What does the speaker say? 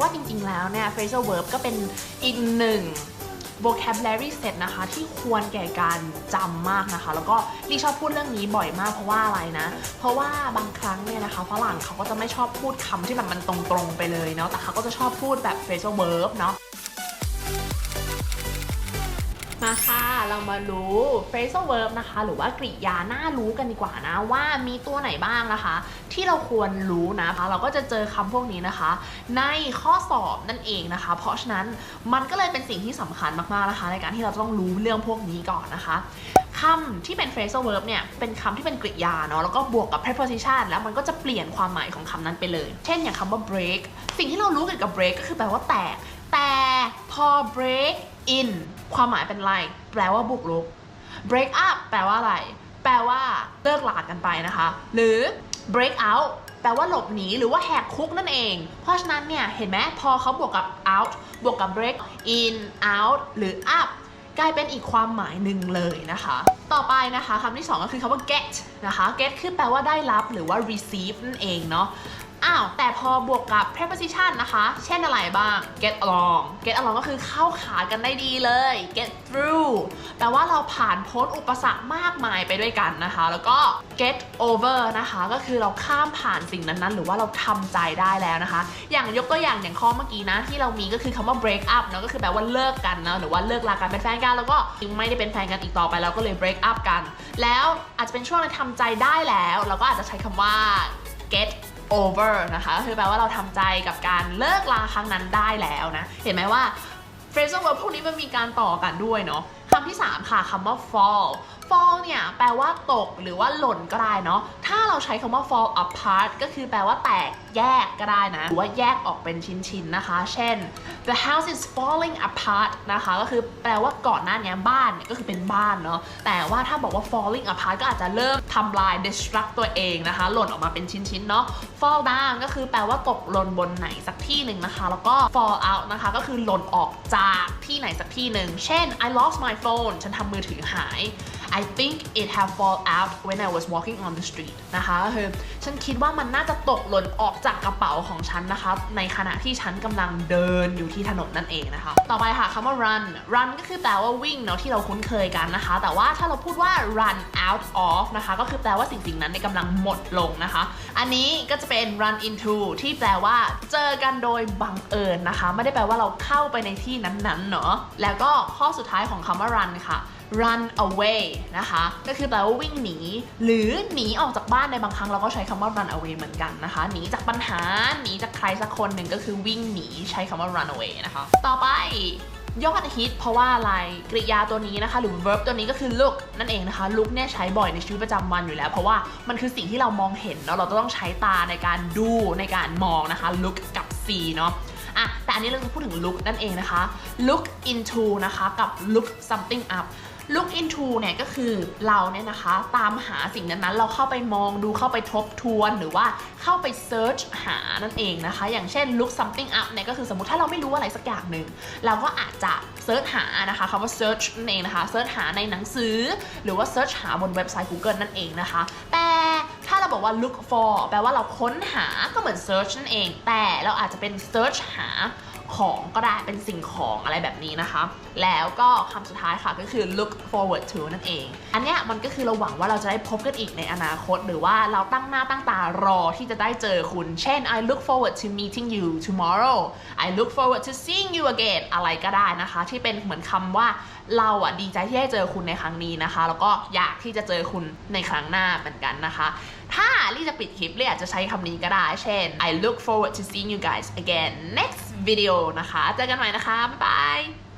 ะว่าจริงๆ แล้วเนี่ย phrasal verb ก็เป็นอีกหนึ่ง vocabulary set นะคะ ที่ควรแก่การจำมากนะคะ แล้วก็ลี่ชอบพูดเรื่องนี้บ่อยมากเพราะว่าอะไรนะ เพราะว่าบางครั้งเนี่ยนะคะฝรั่งเขาก็จะไม่ชอบพูดคำที่แบบมันตรงๆไปเลยเนาะแต่เขาก็จะชอบพูดแบบ phrasal verb เนาะ มาค่ะเรามารู้ phrasal verb นะคะ หรือว่ากริยาน่ารู้กันดีกว่านะ ว่ามีตัวไหนบ้างนะคะ ที่เราควรรู้นะคะเราก็จะเจอคำพวกนี้นะคะ ในข้อสอบนั่นเองนะคะ เพราะฉะนั้นมันก็เลยเป็นสิ่งที่สำคัญมากๆนะคะ ในการที่เราต้องรู้เรื่องพวกนี้ก่อนนะคะคำที่เป็น phrasal verb เนี่ย เป็นคำที่เป็นกริยาเนาะ แล้วก็บวกกับ preposition แล้วมันก็จะเปลี่ยนความหมายของคำนั้นไปเลย เช่นอย่างคำว่า break สิ่งที่เรารู้เกี่ยวกับ break ก็คือแปลว่าแตก แต่พอ break in ความหมายเป็นไร แปลว่าบุกรุก break up แปลว่าอะไร แปลว่าเลิกลากันไปนะคะ หรือ break out แปลว่าหลบหนีหรือว่าแหกคุกนั่นเอง เพราะฉะนั้นเนี่ย เห็นไหมพอเขาบวกกับ out บวกกับ break in out หรือ up กลายเป็นอีกความหมายหนึ่งเลยนะคะ ต่อไปนะคะคำที่สองก็คือคำว่า get นะคะ get คือแปลว่าได้รับหรือว่า receive นั่นเองเนาะ อ้าว แต่พอบวกกับ preposition นะคะ เช่นอะไรบ้าง get along get along ก็คือเข้าขากันได้ดีเลย get through แปลว่าเราผ่านพ้นอุปสรรคมากมายไปด้วยกันนะคะ แล้วก็ get over นะคะ ก็คือเราข้ามผ่านสิ่งนั้นๆ หรือว่าเราทำใจได้แล้วนะคะ อย่างยกตัวอย่างอย่างข้อเมื่อกี้นะ ที่เรามีก็คือคำว่า break up เนอะก็คือแปลว่าเลิกกันนะหรือว่าเลิกลากันเป็นแฟนกันแล้วก็ไม่ได้เป็นแฟนกันอีกต่อไปแล้วก็เลย break up กัน แล้วอาจจะเป็นช่วงที่ทำใจได้แล้ว เราก็อาจจะใช้คำว่า get over นะคะก็คือแปลว่าเราทำใจกับการเลิกลาครั้งนั้นได้แล้วนะ เห็นไหมว่า phrasal verb พวกนี้มันมีการต่อกันด้วยเนาะคำที่ 3 ค่ะคำว่า fall fall เนี่ยแปลว่าตกหรือว่าหล่นก็ได้เนาะ ถ้าเราใช้คำว่า fall apart ก็คือแปลว่าแตกแยกก็ได้นะ หรือว่าแยกออกเป็นชิ้นๆนะคะ เช่น the house is falling apart นะคะ ก็คือแปลว่าก่อนหน้านี้บ้านเนี่ยก็คือเป็นบ้านเนาะ แต่ว่าถ้าบอกว่า falling apart ก็อาจจะเริ่มทำลาย destruct ตัวเองนะคะ หล่นออกมาเป็นชิ้นๆเนาะ fall down ก็คือแปลว่าตกหล่นบนไหนสักที่หนึ่งนะคะ แล้วก็ fall out นะคะ ก็คือหล่นออกจากที่ไหนสักที่หนึ่ง เช่น I lost my phone ฉันทำมือถือหาย I think it have fall out when I was walking on the street นะคะคือฉันคิดว่ามันน่าจะตกหล่นออกจากกระเป๋าของฉันนะคะในขณะที่ฉันกำลังเดินอยู่ที่ถนนนั่นเองนะคะ ต่อไปค่ะคำว่า run run ก็คือแปลว่าวิ่งเนาะที่เราคุ้นเคยกันนะคะ แต่ว่าถ้าเราพูดว่า run out of นะคะก็คือแปลว่าสิ่งสิ่งนั้นในกำลังหมดลงนะคะ อันนี้ก็จะเป็น run into ที่แปลว่าเจอกันโดยบังเอิญนะคะ ไม่ได้แปลว่าเราเข้าไปในที่นั้นๆเนาะแล้วก็ข้อสุดท้ายของคำว่า run ค่ะ run away นะคะ ก็คือแปลว่าวิ่งหนี หรือหนีออกจากบ้านในบางครั้งเราก็ใช้คำว่า run away เหมือนกันนะคะ หนีจากปัญหา หนีจากใครสักคนหนึ่งก็คือวิ่งหนีใช้คำว่า run away นะคะ ต่อไปยอดฮิตเพราะว่าอะไรกริยาตัวนี้นะคะ หรือ verb ตัวนี้ก็คือ look นั่นเองนะคะ look เนี่ยใช้บ่อยในชีวิตประจำวันอยู่แล้ว เพราะว่ามันคือสิ่งที่เรามองเห็นแล้วเราต้องใช้ตาในการดูในการมองนะคะ look กับ see เนาะอะแต่อันนี้เราจะพูดถึง look นั่นเองนะคะ look into นะคะกับ look something up look into เนี่ยก็คือเราเนี่ยนะคะตามหาสิ่งนั้นๆ เราเข้าไปมองดูเข้าไปทบทวนหรือว่าเข้าไป search หานั่นเองนะคะ อย่างเช่น look something up เนี่ยก็คือสมมติถ้าเราไม่รู้อะไรสักอย่างหนึ่งเราก็อาจจะ search หานะคะคำว่า search นั่นเองนะคะ search หาในหนังสือ หรือว่า search หาบนเว็บไซต์ Google นั่นเองนะคะ แต่ถ้าเราบอกว่า look for แปลว่าเราค้นหาก็เหมือน search นั่นเอง แต่เราอาจจะเป็น search หา ของก็ได้เป็นสิ่งของอะไรแบบนี้นะคะ แล้วก็คำสุดท้ายค่ะก็คือ look forward to นั่นเอง อันเนี้ยมันก็คือเราหวังว่าเราจะได้พบกันอีกในอนาคต หรือว่าเราตั้งหน้าตั้งตารอที่จะได้เจอคุณ เช่น I look forward to meeting you tomorrow I look forward to seeing you again อะไรก็ได้นะคะ ที่เป็นเหมือนคำว่าเราอะดีใจที่ได้เจอคุณในครั้งนี้นะคะ แล้วก็อยากที่จะเจอคุณในครั้งหน้าเหมือนกันนะคะถ้าลี่จะปิดคลิปลี่อาจจะใช้คำนี้ก็ได้ เช่น I look forward to seeing you guys again next วิดีโอนะคะ เจอกันใหม่นะคะ บ๊ายบาย